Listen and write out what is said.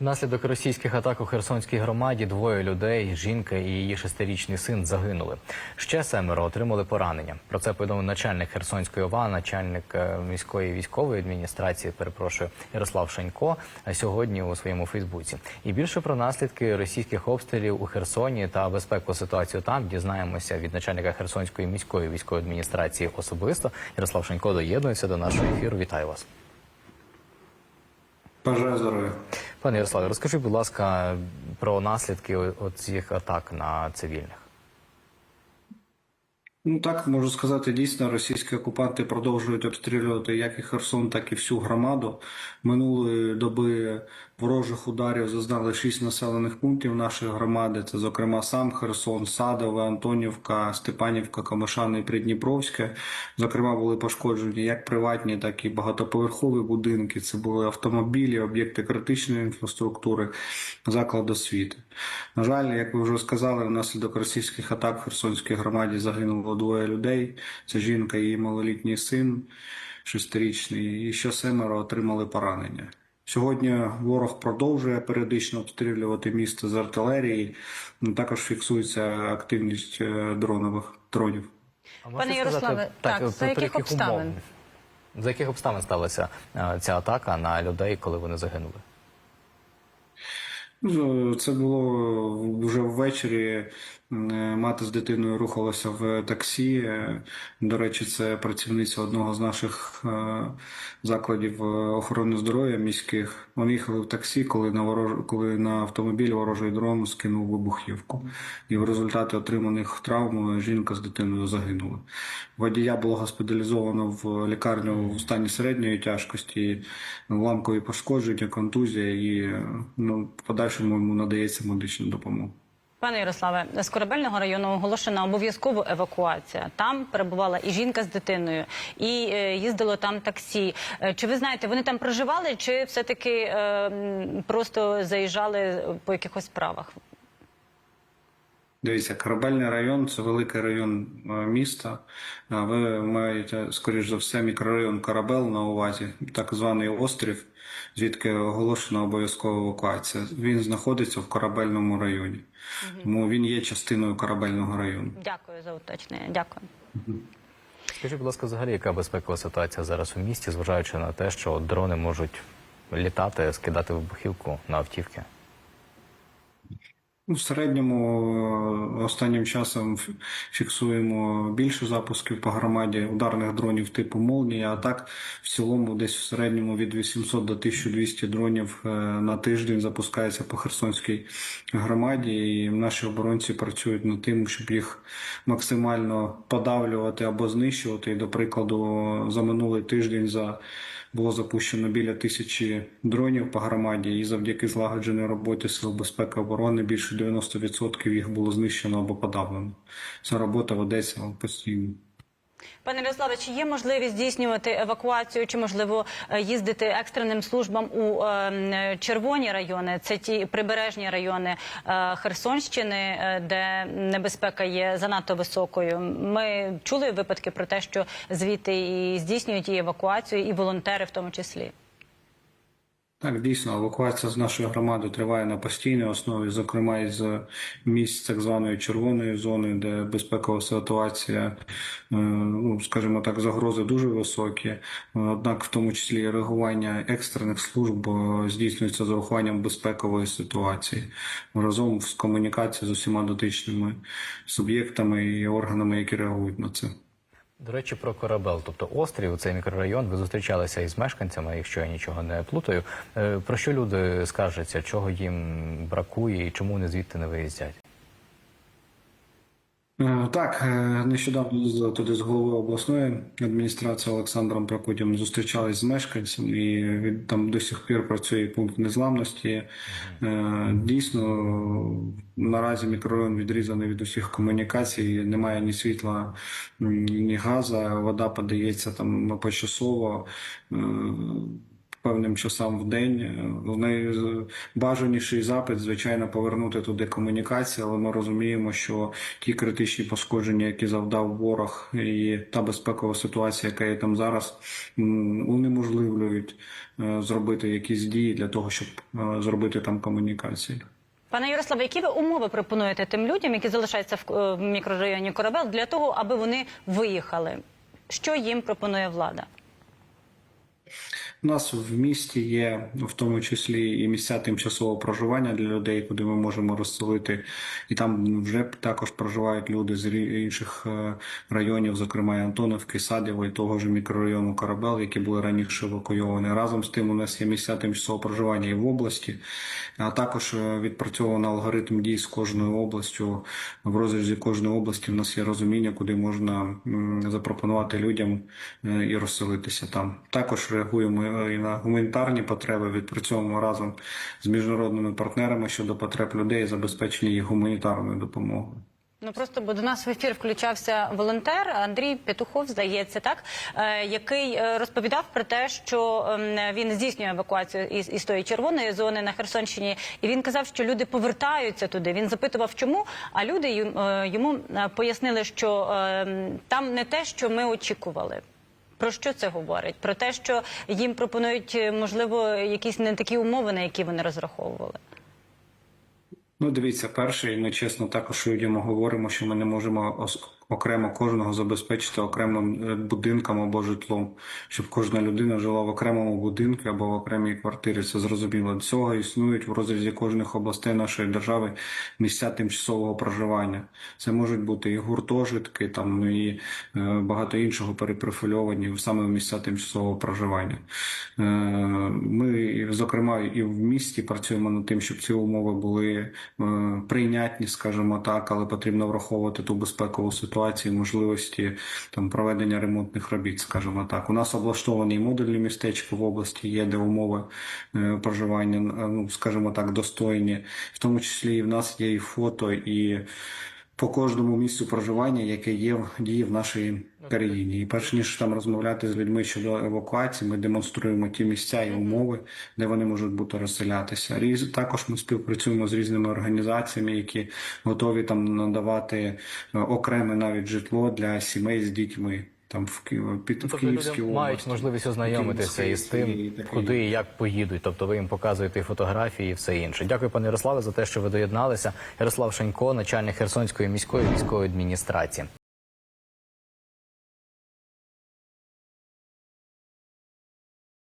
Внаслідок російських атак у Херсонській громаді двоє людей, жінка і її шестирічний син загинули. Ще семеро отримали поранення. Про це повідомив начальник Херсонської ОВА, начальник е, міської військової адміністрації, перепрошую, Ярослав Шанько е, сьогодні у своєму Фейсбуці. І більше про наслідки російських обстрілів у Херсоні та безпекову ситуацію там дізнаємося від начальника Херсонської міської військової адміністрації особисто. Ярослав Шанько доєднується до нашого ефіру. Вітаю вас. Бажаю здоров'я. Пане Ярославе, розкажіть, будь ласка, про наслідки цих атак на цивільних. Ну так можу сказати, дійсно російські окупанти продовжують обстрілювати як і Херсон, так і всю громаду. Минулої доби ворожих ударів зазнали шість населених пунктів нашої громади. Це, зокрема, сам Херсон, Садове, Антонівка, Степанівка, Камишани Придніпровське. Зокрема, були пошкоджені як приватні, так і багатоповерхові будинки. Це були автомобілі, об'єкти критичної інфраструктури, заклади освіти. На жаль, як ви вже сказали, внаслідок російських атак в Херсонській громаді загинуло двоє людей. Це жінка і її малолітній син, шестирічний, і ще семеро отримали поранення. Сьогодні ворог продовжує періодично обстрілювати місто з артилерії. Ну, Також фіксується активність е, дронових дронів. А Пане Ярославе, так, при- за яких обставин? умов? За яких обставин сталася е, ця атака на людей, коли вони загинули? Ну, Це було вже ввечері. Мати з дитиною рухалася в таксі. Е, До речі, це працівниця одного з наших е, закладів е, охорони здоров'я міських. Вони їхали в таксі, коли на ворож... коли на автомобіль ворожий дрон скинув вибухівку. І в результаті отриманих травм жінка з дитиною загинула. Водія було госпіталізовано в лікарню в стані середньої тяжкості, ламкові пошкодження, контузія і е, ну, в подальшому йому надається медична допомога. Пане Ярославе, з корабельного району оголошена обов'язкова евакуація. Там перебувала і жінка з дитиною, і е, їздило там таксі. Е, Чи ви знаєте, вони там проживали, чи все-таки е, просто заїжджали по якихось справах? Дивіться, корабельний район це великий район е, міста. Ви маєте, скоріш за все, мікрорайон Корабел на увазі, так званий острів, звідки оголошена обов'язкова евакуація. Він знаходиться в корабельному районі, тому він є частиною корабельного району. Дякую за уточнення. Дякую. Скажіть, будь ласка, взагалі, яка безпекова ситуація зараз у місті, зважаючи на те, що дрони можуть літати, скидати вибухівку на автівки? Ну, В середньому е, останнім часом фіксуємо більше запусків по громаді ударних дронів типу «Молнія», а так в цілому десь в середньому від 800 до 1200 дронів е, на тиждень запускається по Херсонській громаді, і наші оборонці працюють над тим, щоб їх максимально подавлювати або знищувати. І, до прикладу, за минулий тиждень за було запущено біля тисячі дронів по громаді, і завдяки злагодженій роботі Сил безпеки оборони більше 90% їх було знищено або подавлено. Ця робота ведеться постійно. Пане Ярославе, чи є можливість здійснювати евакуацію, чи можливо е, їздити екстреним службам у е, червоні райони? Це ті прибережні райони е, Херсонщини, е, де небезпека є занадто високою. Ми чули випадки про те, що звідти і здійснюють і евакуацію, і волонтери в тому числі. Так, дійсно, евакуація з нашої громади триває на постійній основі, зокрема із місць так званої червоної зони, де безпекова ситуація, е, ну скажімо так, загрози дуже високі. Е, Однак, в тому числі реагування екстрених служб е, здійснюється з урахуванням безпекової ситуації разом з комунікацією з усіма дотичними суб'єктами і органами, які реагують на це. До речі, про корабел, тобто острів, цей мікрорайон. Ви зустрічалися із мешканцями, якщо я нічого не плутаю. Е, Про що люди скаржаться, чого їм бракує і чому вони звідти не виїздять? Е, Так, е, нещодавно туди з головою обласної адміністрації Олександром Прокудєм зустрічались з мешканцями, і там до сих пір працює пункт незламності. Е, Дійсно, наразі мікрорайон відрізаний від усіх комунікацій, немає ні світла, ні газу, вода подається там почасово. Певним часам в день. Е, Найбажаніший запит, звичайно, повернути туди комунікації, але ми розуміємо, що ті критичні пошкодження, які завдав ворог, і та безпекова ситуація, яка є там зараз, унеможливлюють е, зробити якісь дії для того, щоб е, зробити там комунікації. Пане Ярославе, які ви умови пропонуєте тим людям, які залишаються в мікрорайоні Корабел, для того, аби вони виїхали? Що їм пропонує влада? У нас в місті є в тому числі і місця тимчасового проживання для людей, куди ми можемо розселити, і там вже також проживають люди з інших е, районів, зокрема і Антоновки, Садєво і того ж мікрорайону Корабел, які були раніше евакуйовані. Разом з тим у нас є місця тимчасового проживання і в області, а також е, відпрацьовано алгоритм дій з кожною областю. В розрізі кожної області в нас є розуміння, куди можна запропонувати людям е, і розселитися там. Також реагуємо і на гуманітарні потреби, відпрацьовуємо разом з міжнародними партнерами щодо потреб людей забезпечення їх гуманітарною допомогою. Ну просто бо до нас в ефір включався волонтер Андрій Петухов, здається, так е, який е, розповідав про те, що ем, він здійснює евакуацію із, із тої червоної зони на Херсонщині, і він казав, що люди повертаються туди. Він запитував, чому, а люди е, йому пояснили, що е, там не те, що ми очікували. Про що це говорить? Про те, що їм пропонують е, можливо якісь не такі умови, на які вони розраховували. Ну, дивіться, перше, і ми чесно також людям говоримо, що ми не можемо окремо кожного забезпечити окремим е, будинком або житлом, щоб кожна людина жила в окремому будинку або в окремій квартирі. Це зрозуміло. Цього існують в розрізі кожних областей нашої держави місця тимчасового проживання. Це можуть бути і гуртожитки, там і е, багато іншого перепрофільовані саме в місця тимчасового проживання. Е, Ми, зокрема, і в місті працюємо над тим, щоб ці умови були прийнятні, скажімо так, але потрібно враховувати ту безпекову ситуацію, можливості там проведення ремонтних робіт, скажімо так. У нас облаштовані модульні містечка в області, є де умови е, проживання, е, ну скажімо так, достойні. В тому числі і в нас є і фото, і по кожному місцю проживання, яке є в дії в нашій країні. І перш ніж там розмовляти з людьми щодо евакуації, ми демонструємо ті місця і умови, де вони можуть бути розселятися. Різ також ми співпрацюємо з різними організаціями, які готові там надавати е, окреме навіть житло для сімей з дітьми. Там в Києві під Тобто Київській люди області. мають можливість ознайомитися із тим, і куди і як поїдуть. Тобто ви їм показуєте і фотографії і все інше. Дякую, пане Ярославе, за те, що ви доєдналися. Ярослав Шенько, начальник Херсонської міської військової адміністрації.